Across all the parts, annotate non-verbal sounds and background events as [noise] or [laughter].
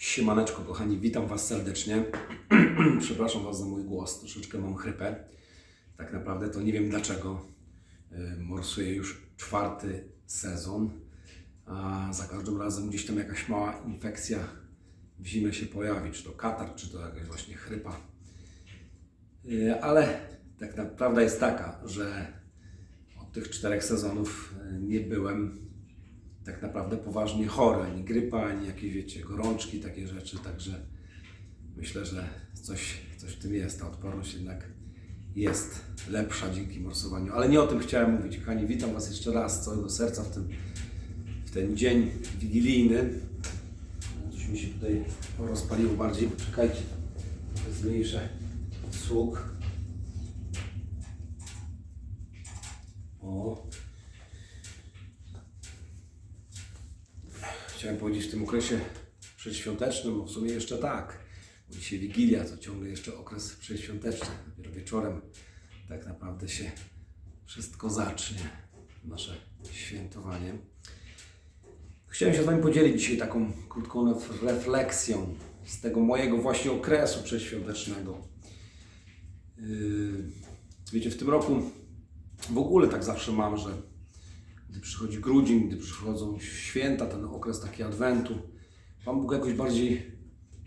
Siemaneczko kochani, witam Was serdecznie. [clears throat] Przepraszam Was za mój głos, troszeczkę mam chrypę. Tak naprawdę to nie wiem dlaczego. Yy, Morsuję już czwarty sezon, a za każdym razem gdzieś tam jakaś mała infekcja w zimę się pojawi, czy to katar, czy to jakaś właśnie chrypa. Yy, Ale tak naprawdę jest taka, że od tych czterech sezonów yy, nie byłem tak naprawdę poważnie chory, ani grypa, ani jakieś, wiecie, gorączki, takie rzeczy, także myślę, że coś, coś w tym jest, ta odporność jednak jest lepsza dzięki morsowaniu, ale nie o tym chciałem mówić, kochani, witam Was jeszcze raz z całego serca w ten, w ten dzień wigilijny. Coś mi się tutaj rozpaliło bardziej, czekajcie, zmniejszę sług. O, Chciałem powiedzieć w tym okresie przedświątecznym, w sumie jeszcze tak, bo dzisiaj Wigilia to ciągle jeszcze okres przedświąteczny. Dopiero wieczorem tak naprawdę się wszystko zacznie, nasze świętowanie. Chciałem się z Wami podzielić dzisiaj taką krótką ref- refleksją z tego mojego właśnie okresu przedświątecznego. Yy, Wiecie, w tym roku w ogóle tak zawsze mam, że gdy przychodzi grudzień, gdy przychodzą święta, ten okres taki adwentu, Pan Bóg jakoś bardziej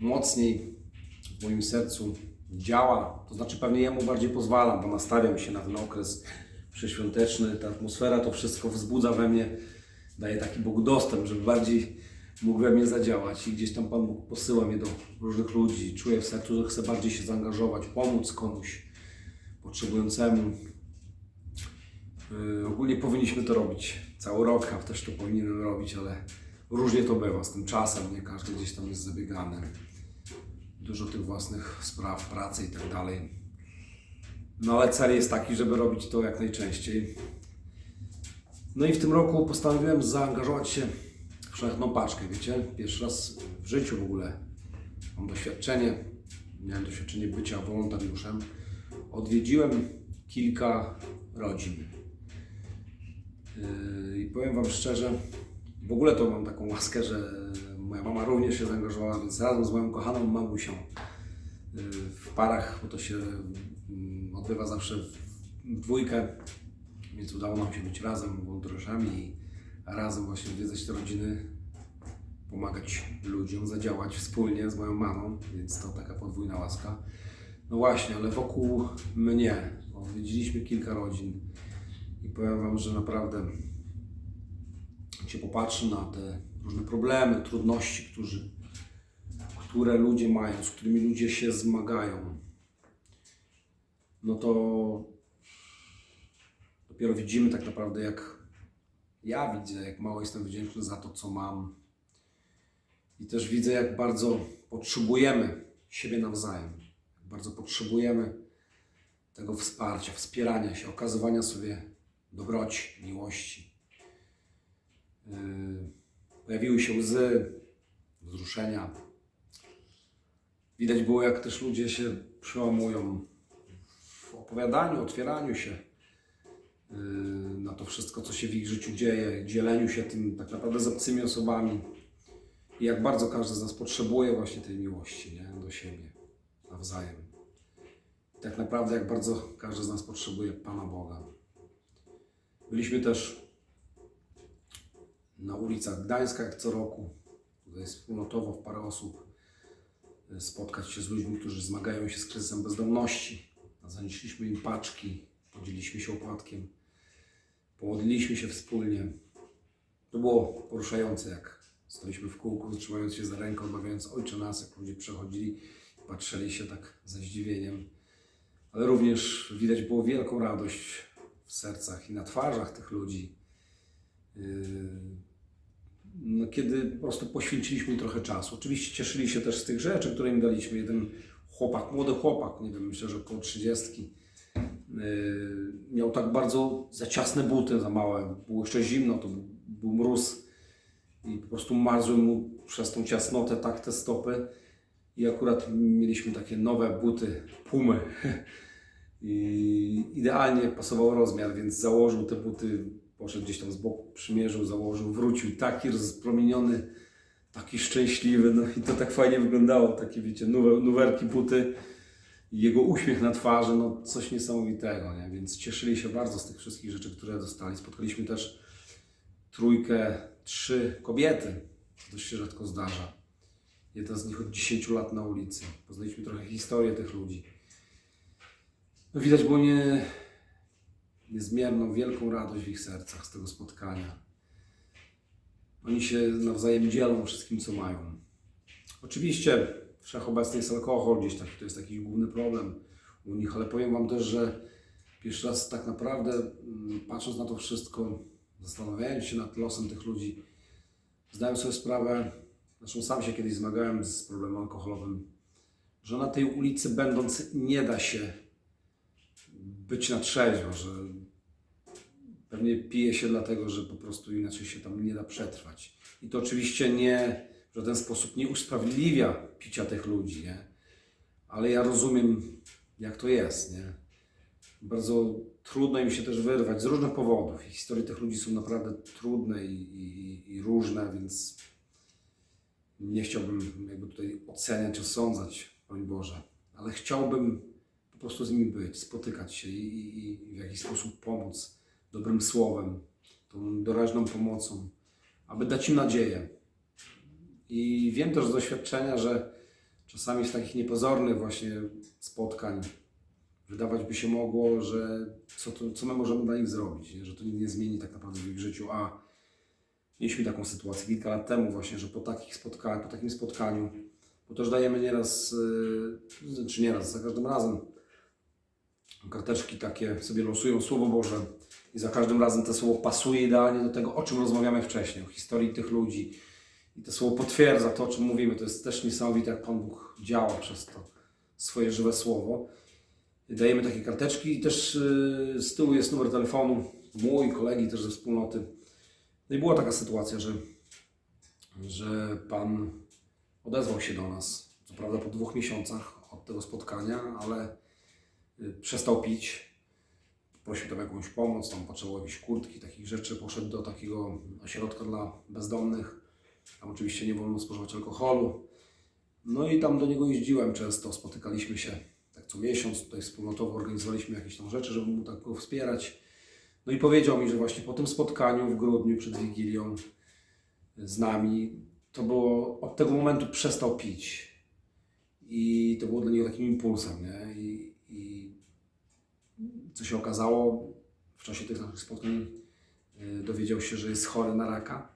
mocniej w moim sercu działa. To znaczy pewnie Jemu bardziej pozwalam, bo nastawiam się na ten okres przeświąteczny. Ta atmosfera to wszystko wzbudza we mnie, daje taki Bóg dostęp, żeby bardziej mógł we mnie zadziałać i gdzieś tam Pan Bóg posyła mnie do różnych ludzi. Czuję w sercu, że chcę bardziej się zaangażować, pomóc komuś potrzebującemu, ogólnie powinniśmy to robić cały rok, a też to powinienem robić, ale różnie to bywa z tym czasem, nie każdy gdzieś tam jest zabiegany. Dużo tych własnych spraw, pracy i tak dalej. No ale cel jest taki, żeby robić to jak najczęściej. No i w tym roku postanowiłem zaangażować się w szlachetną paczkę, wiecie? Pierwszy raz w życiu w ogóle mam doświadczenie, miałem doświadczenie bycia wolontariuszem. Odwiedziłem kilka rodzin. Yy, I powiem Wam szczerze, w ogóle to mam taką łaskę, że moja mama również się zaangażowała, więc razem z moją kochaną mamusią yy, w parach, bo to się mm, odbywa zawsze w dwójkę, więc udało nam się być razem wolontariuszami i razem właśnie odwiedzać te rodziny, pomagać ludziom, zadziałać wspólnie z moją mamą, więc to taka podwójna łaska. No właśnie, ale wokół mnie odwiedziliśmy kilka rodzin i powiem Wam, że naprawdę jak się popatrzy na te różne problemy, trudności, którzy, które ludzie mają, z którymi ludzie się zmagają, no to dopiero widzimy tak naprawdę, jak ja widzę, jak mało jestem wdzięczny za to, co mam. I też widzę, jak bardzo potrzebujemy siebie nawzajem, jak bardzo potrzebujemy tego wsparcia, wspierania się, okazywania sobie dobroci, miłości. Yy, Pojawiły się łzy, wzruszenia. Widać było, jak też ludzie się przełamują w opowiadaniu, otwieraniu się yy, na to wszystko, co się w ich życiu dzieje, dzieleniu się tym tak naprawdę z obcymi osobami. I jak bardzo każdy z nas potrzebuje właśnie tej miłości nie? do siebie nawzajem. I tak naprawdę, jak bardzo każdy z nas potrzebuje Pana Boga. Byliśmy też na ulicach Gdańska, jak co roku. Tutaj wspólnotowo w parę osób y, spotkać się z ludźmi, którzy zmagają się z kryzysem bezdomności. Zanieśliśmy im paczki, podzieliliśmy się opłatkiem, pomodliliśmy się wspólnie. To było poruszające, jak stoiliśmy w kółku, trzymając się za rękę, odmawiając Ojcze nas, jak ludzie przechodzili patrzyli się tak ze zdziwieniem. Ale również widać było wielką radość w sercach i na twarzach tych ludzi. Yy, No, kiedy po prostu poświęciliśmy im trochę czasu. Oczywiście cieszyli się też z tych rzeczy, które im daliśmy. Jeden chłopak, młody chłopak, nie wiem, myślę, że około 30, yy, miał tak bardzo za ciasne buty, za małe. Było jeszcze zimno, to był mróz i po prostu marzły mu przez tą ciasnotę tak te stopy. I akurat mieliśmy takie nowe buty, pumy. [laughs] I idealnie pasował rozmiar, więc założył te buty, poszedł gdzieś tam z boku, przymierzył, założył, wrócił taki rozpromieniony taki szczęśliwy, no i to tak fajnie wyglądało, takie wiecie, nuwe, nuwerki, buty jego uśmiech na twarzy, no coś niesamowitego, nie? Więc cieszyli się bardzo z tych wszystkich rzeczy, które dostali. Spotkaliśmy też trójkę, trzy kobiety, to dość się rzadko zdarza. Jedna z nich od 10 lat na ulicy. Poznaliśmy trochę historię tych ludzi. No widać było nie, niezmierną, wielką radość w ich sercach z tego spotkania. Oni się nawzajem dzielą wszystkim, co mają. Oczywiście wszechobecny jest alkohol, gdzieś taki, to jest taki główny problem u nich, ale powiem Wam też, że pierwszy raz tak naprawdę mm, patrząc na to wszystko, zastanawiając się nad losem tych ludzi, zdałem sobie sprawę, zresztą sam się kiedyś zmagałem z problemem alkoholowym, że na tej ulicy będąc nie da się być na trzeźwo, że pewnie pije się dlatego, że po prostu inaczej się tam nie da przetrwać. I to oczywiście nie w żaden sposób nie usprawiedliwia picia tych ludzi, nie? Ale ja rozumiem, jak to jest, nie? Bardzo trudno im się też wyrwać z różnych powodów. Historie tych ludzi są naprawdę trudne i, i, i różne, więc nie chciałbym jakby tutaj oceniać, osądzać, broń Boże, ale chciałbym po prostu z nimi być, spotykać się i, i, w jakiś sposób pomóc dobrym słowem, tą doraźną pomocą, aby dać im nadzieję. I wiem też z doświadczenia, że czasami z takich niepozornych właśnie spotkań wydawać by się mogło, że co, to, co my możemy dla nich zrobić, nie? że to nic nie zmieni tak naprawdę w ich życiu, a mieliśmy taką sytuację kilka lat temu właśnie, że po takich spotkaniach, po takim spotkaniu, bo też dajemy nieraz, yy, czy nieraz, za każdym razem karteczki takie sobie losują Słowo Boże i za każdym razem to słowo pasuje idealnie do tego, o czym rozmawiamy wcześniej, o historii tych ludzi. I to słowo potwierdza to, o czym mówimy. To jest też niesamowite, jak Pan Bóg działa przez to swoje żywe słowo. Dajemy takie karteczki i też yy, z tyłu jest numer telefonu mój, kolegi też ze wspólnoty. No i była taka sytuacja, że, że Pan odezwał się do nas. Co prawda po dwóch miesiącach od tego spotkania, ale y, przestał pić. Prosił tam jakąś pomoc, tam potrzebował jakiejś kurtki, takich rzeczy. Poszedł do takiego ośrodka dla bezdomnych. Tam oczywiście nie wolno spożywać alkoholu. No i tam do niego jeździłem często, spotykaliśmy się tak co miesiąc, tutaj wspólnotowo organizowaliśmy jakieś tam rzeczy, żeby mu tak go wspierać. No i powiedział mi, że właśnie po tym spotkaniu w grudniu przed Wigilią z nami, to było, od tego momentu przestał pić. I to było dla niego takim impulsem, nie? I, i co się okazało, w czasie tych naszych spotkań y, dowiedział się, że jest chory na raka.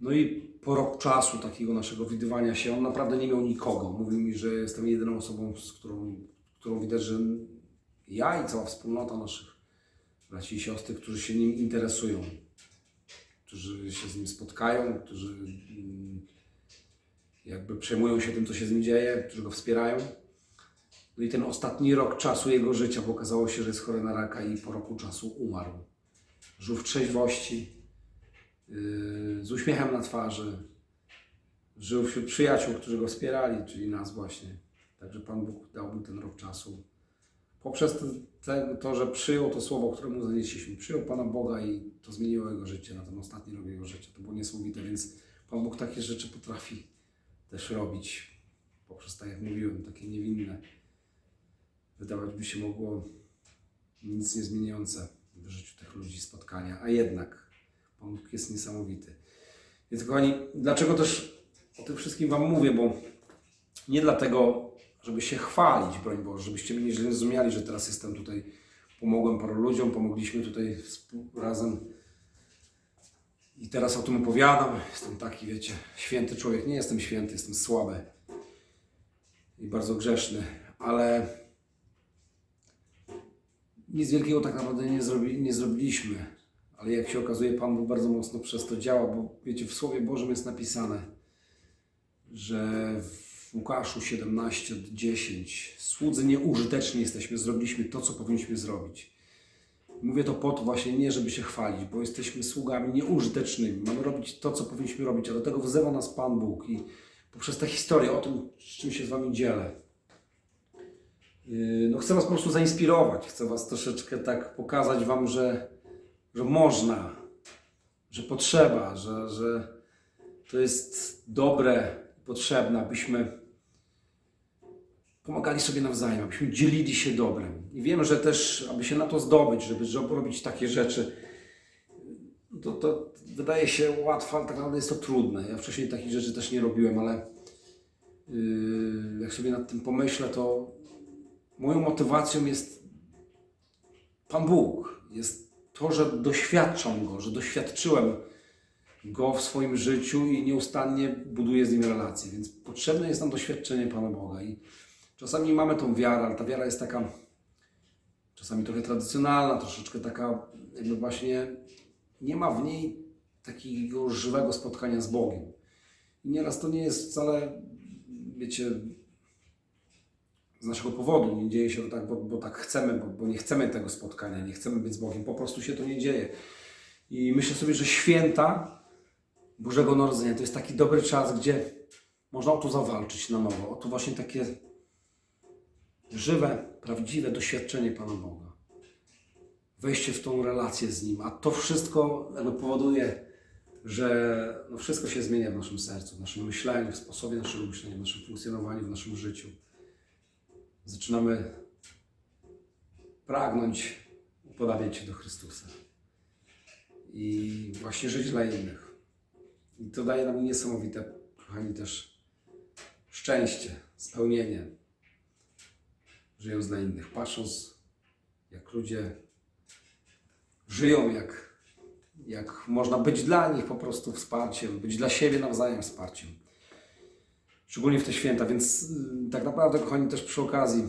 No i po rok czasu takiego naszego widywania się, on naprawdę nie miał nikogo. Mówił mi, że jestem jedyną osobą, z którą, którą widać, że ja i cała wspólnota naszych braci i siostry, którzy się nim interesują, którzy się z nim spotkają, którzy mm, jakby przejmują się tym, co się z nim dzieje, którzy go wspierają. No i ten ostatni rok czasu jego życia, bo okazało się, że jest chory na raka i po roku czasu umarł. Żył w trzeźwości, yy, z uśmiechem na twarzy. Żył wśród przyjaciół, którzy go wspierali, czyli nas właśnie. Także Pan Bóg dał mu ten rok czasu. Poprzez te, to, że przyjął to słowo, które mu zanieśliśmy, przyjął Pana Boga i to zmieniło jego życie na ten ostatni rok jego życia. To było niesamowite, więc Pan Bóg takie rzeczy potrafi też robić. Poprzez, tak jak mówiłem, takie niewinne. Wydawać by się mogło nic nie zmieniające w życiu tych ludzi spotkania, a jednak Pan Bóg jest niesamowity. Więc kochani, dlaczego też o tym wszystkim Wam mówię, bo nie dlatego, żeby się chwalić, broń Boże, żebyście mnie źle zrozumiali, że teraz jestem tutaj, pomogłem paru ludziom, pomogliśmy tutaj razem i teraz o tym opowiadam. Jestem taki, wiecie, święty człowiek. Nie jestem święty, jestem słaby i bardzo grzeszny, ale nic wielkiego tak naprawdę nie, zrobi, nie zrobiliśmy. Ale jak się okazuje, Pan Bóg bardzo mocno przez to działa, bo wiecie, w Słowie Bożym jest napisane, że w Łukaszu 17, 10 słudzy nieużyteczni jesteśmy, zrobiliśmy to, co powinniśmy zrobić. Mówię to po to właśnie nie, żeby się chwalić, bo jesteśmy sługami nieużytecznymi. Mamy robić to, co powinniśmy robić, a do tego wzywa nas Pan Bóg i poprzez tę historię o tym, z czym się z Wami dzielę. Yy, No chcę Was po prostu zainspirować, chcę Was troszeczkę tak pokazać Wam, że, że można, że potrzeba, że, że to jest dobre, potrzebne, abyśmy pomagali sobie nawzajem, abyśmy dzielili się dobrem. I wiem, że też, aby się na to zdobyć, żeby żeby robić takie rzeczy, to, to wydaje się łatwe, ale tak naprawdę jest to trudne. Ja wcześniej takich rzeczy też nie robiłem, ale yy, jak sobie nad tym pomyślę, to moją motywacją jest Pan Bóg. Jest to, że doświadczam Go, że doświadczyłem Go w swoim życiu i nieustannie buduję z Nim relacje. Więc potrzebne jest nam doświadczenie Pana Boga. I czasami mamy tą wiarę, ale ta wiara jest taka czasami trochę tradycjonalna, troszeczkę taka jakby właśnie nie ma w niej takiego żywego spotkania z Bogiem. I nieraz to nie jest wcale, wiecie, z naszego powodu. Nie dzieje się to tak, bo, bo tak chcemy, bo, bo nie chcemy tego spotkania, nie chcemy być z Bogiem. Po prostu się to nie dzieje. I myślę sobie, że święta Bożego Narodzenia to jest taki dobry czas, gdzie można o to zawalczyć na nowo. O to właśnie takie żywe, prawdziwe doświadczenie Pana Boga. Wejście w tą relację z Nim. A to wszystko jakby powoduje, że no wszystko się zmienia w naszym sercu, w naszym myśleniu, w sposobie naszego myślenia, w naszym funkcjonowaniu, w naszym życiu. Zaczynamy pragnąć upodabniać się do Chrystusa i właśnie żyć dla innych. I to daje nam niesamowite, kochani, też szczęście, spełnienie, żyjąc dla innych, patrząc jak ludzie żyją, jak, jak można być dla nich po prostu wsparciem, być dla siebie nawzajem wsparciem. Szczególnie w te święta, więc y, tak naprawdę, kochani, też przy okazji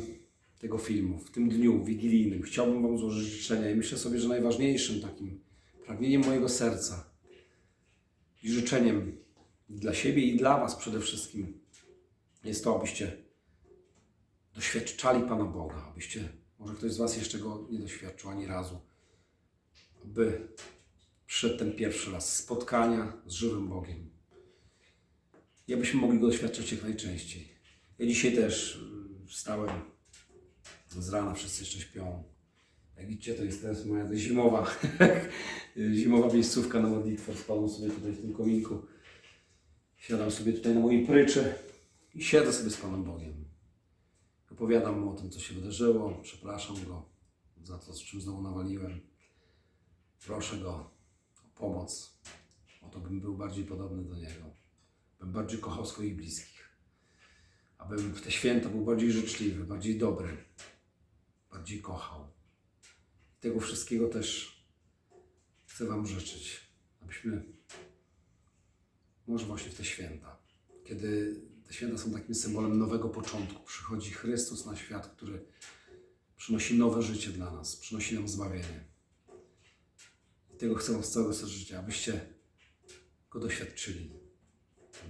tego filmu, w tym dniu wigilijnym, chciałbym Wam złożyć życzenia i myślę sobie, że najważniejszym takim pragnieniem mojego serca i życzeniem dla siebie i dla Was przede wszystkim jest to, abyście doświadczali Pana Boga, abyście, może ktoś z Was jeszcze Go nie doświadczył ani razu, aby przyszedł ten pierwszy raz spotkania z żywym Bogiem i abyśmy mogli Go doświadczać jak najczęściej. Ja dzisiaj też y, wstałem z rana, wszyscy jeszcze śpią. Jak widzicie, to jest teraz moja zimowa, [laughs] zimowa miejscówka na modlitwę. Spadam sobie tutaj w tym kominku. Siadam sobie tutaj na mojej pryczy i siedzę sobie z Panem Bogiem. Opowiadam mu o tym, co się wydarzyło. Przepraszam Go za to, z czym znowu nawaliłem. Proszę Go o pomoc, o to, bym był bardziej podobny do Niego. Bym bardziej kochał swoich bliskich. Abym w te święta był bardziej życzliwy, bardziej dobry, bardziej kochał. I tego wszystkiego też chcę Wam życzyć, abyśmy może właśnie w te święta, kiedy te święta są takim symbolem nowego początku, przychodzi Chrystus na świat, który przynosi nowe życie dla nas, przynosi nam zbawienie. I tego chcę z całego serca życia, abyście go doświadczyli.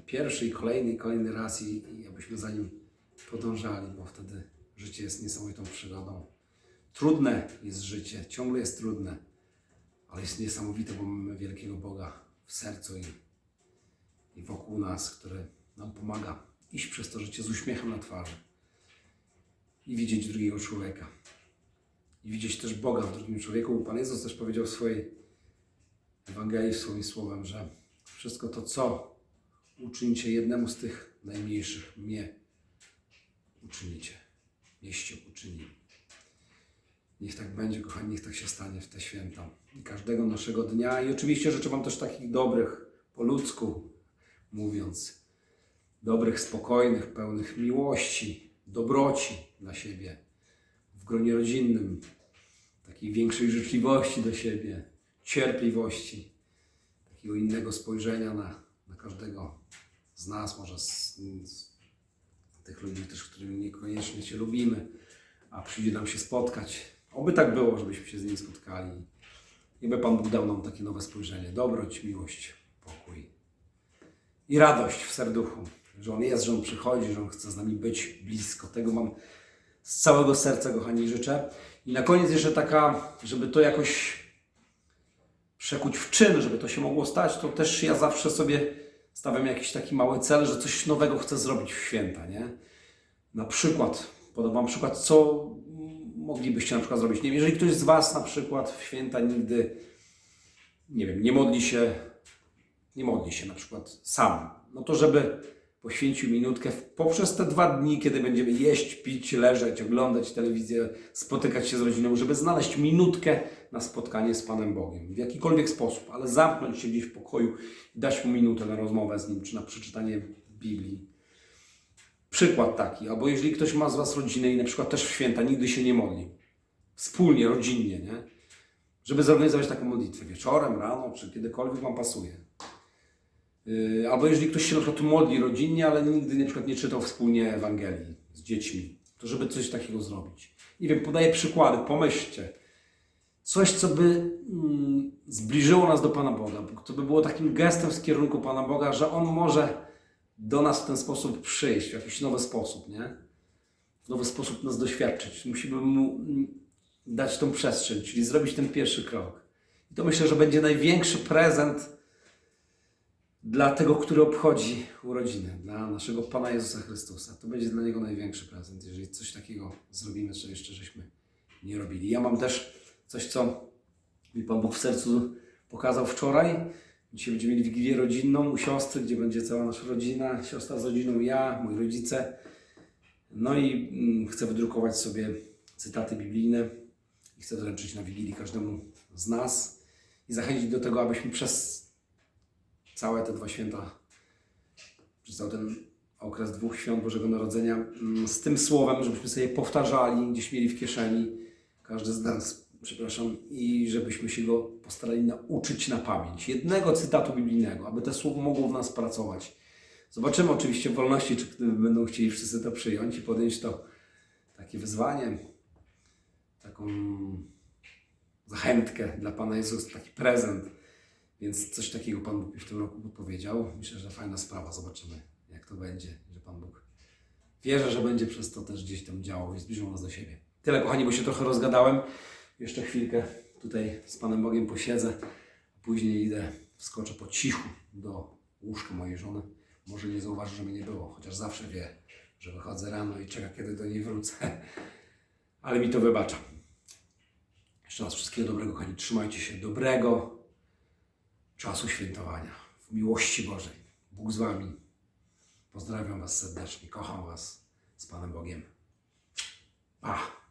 Pierwszy i kolejny, kolejny raz i, i abyśmy za nim podążali, bo wtedy życie jest niesamowitą przygodą. Trudne jest życie, ciągle jest trudne, ale jest niesamowite, bo mamy wielkiego Boga w sercu i, i wokół nas, który nam pomaga iść przez to życie z uśmiechem na twarzy i widzieć drugiego człowieka. I widzieć też Boga w drugim człowieku. Pan Jezus też powiedział w swojej Ewangelii, swoim słowem, że wszystko to, co uczynicie jednemu z tych najmniejszych, mnie uczynicie. Mieście uczyni. Niech tak będzie, kochani, niech tak się stanie w te święta. I każdego naszego dnia. I oczywiście życzę Wam też takich dobrych, po ludzku mówiąc, dobrych, spokojnych, pełnych miłości, dobroci dla siebie, w gronie rodzinnym, takiej większej życzliwości do siebie, cierpliwości, takiego innego spojrzenia na, na każdego z nas, może z, z tych ludzi też, którymi niekoniecznie się lubimy, a przyjdzie nam się spotkać. Oby tak było, żebyśmy się z nimi spotkali. I by Pan Bóg dał nam takie nowe spojrzenie, dobroć, miłość, pokój i radość w serduchu, że On jest, że On przychodzi, że On chce z nami być blisko. Tego mam z całego serca, kochani, życzę. I na koniec jeszcze taka, żeby to jakoś przekuć w czyn, żeby to się mogło stać, to też ja zawsze sobie stawiam jakiś taki mały cel, że coś nowego chcę zrobić w święta, nie? Na przykład, podam przykład, co moglibyście na przykład zrobić. Nie wiem, jeżeli ktoś z Was na przykład w święta nigdy, nie wiem, nie modli się nie modli się na przykład sam, no to żeby poświęcił minutkę poprzez te dwa dni, kiedy będziemy jeść, pić, leżeć, oglądać telewizję, spotykać się z rodziną, żeby znaleźć minutkę na spotkanie z Panem Bogiem w jakikolwiek sposób, ale zamknąć się gdzieś w pokoju i dać mu minutę na rozmowę z nim, czy na przeczytanie Biblii. Przykład taki, albo jeżeli ktoś ma z Was rodzinę i na przykład też w święta nigdy się nie modli, wspólnie, rodzinnie, nie? Żeby zorganizować taką modlitwę wieczorem, rano, czy kiedykolwiek Wam pasuje. Yy, Albo jeżeli ktoś się na przykład modli rodzinnie, ale nigdy na przykład nie czytał wspólnie Ewangelii z dziećmi, to żeby coś takiego zrobić. Nie wiem, podaję przykłady, pomyślcie. Coś, co by mm, zbliżyło nas do Pana Boga, co by było takim gestem z kierunku Pana Boga, że On może do nas w ten sposób przyjść, w jakiś nowy sposób, nie? W nowy sposób nas doświadczyć. Musimy Mu mm, dać tą przestrzeń, czyli zrobić ten pierwszy krok. I to myślę, że będzie największy prezent dla tego, który obchodzi urodziny, dla naszego Pana Jezusa Chrystusa. To będzie dla Niego największy prezent, jeżeli coś takiego zrobimy, co jeszcze żeśmy nie robili. Ja mam też coś, co mi Pan Bóg w sercu pokazał wczoraj. Dzisiaj będziemy mieli wigilię rodzinną u siostry, gdzie będzie cała nasza rodzina, siostra z rodziną, ja, moi rodzice. No i mm, chcę wydrukować sobie cytaty biblijne i chcę wręczyć na wigilii każdemu z nas i zachęcić do tego, abyśmy przez całe te dwa święta, przez cały ten okres dwóch świąt Bożego Narodzenia, mm, z tym słowem, żebyśmy sobie powtarzali, gdzieś mieli w kieszeni, każdy z nas, przepraszam, i żebyśmy się go postarali nauczyć na pamięć. Jednego cytatu biblijnego, aby to słowo mogło w nas pracować. Zobaczymy oczywiście w wolności, czy będą chcieli wszyscy to przyjąć i podjąć to takie wyzwanie, taką zachętkę dla Pana Jezusa, taki prezent. Więc coś takiego Pan Bóg mi w tym roku powiedział. Myślę, że fajna sprawa. Zobaczymy, jak to będzie, że Pan Bóg wierzę, że będzie przez to też gdzieś tam działał i zbliżył nas do siebie. Tyle, kochani, bo się trochę rozgadałem. Jeszcze chwilkę tutaj z Panem Bogiem posiedzę. Później idę, wskoczę po cichu do łóżka mojej żony. Może nie zauważy, że mnie nie było, chociaż zawsze wie, że wychodzę rano i czeka, kiedy do niej wrócę. Ale mi to wybacza. Jeszcze raz wszystkiego dobrego, kochani. Trzymajcie się dobrego czasu świętowania w miłości Bożej. Bóg z Wami. Pozdrawiam Was serdecznie. Kocham Was z Panem Bogiem. Pa!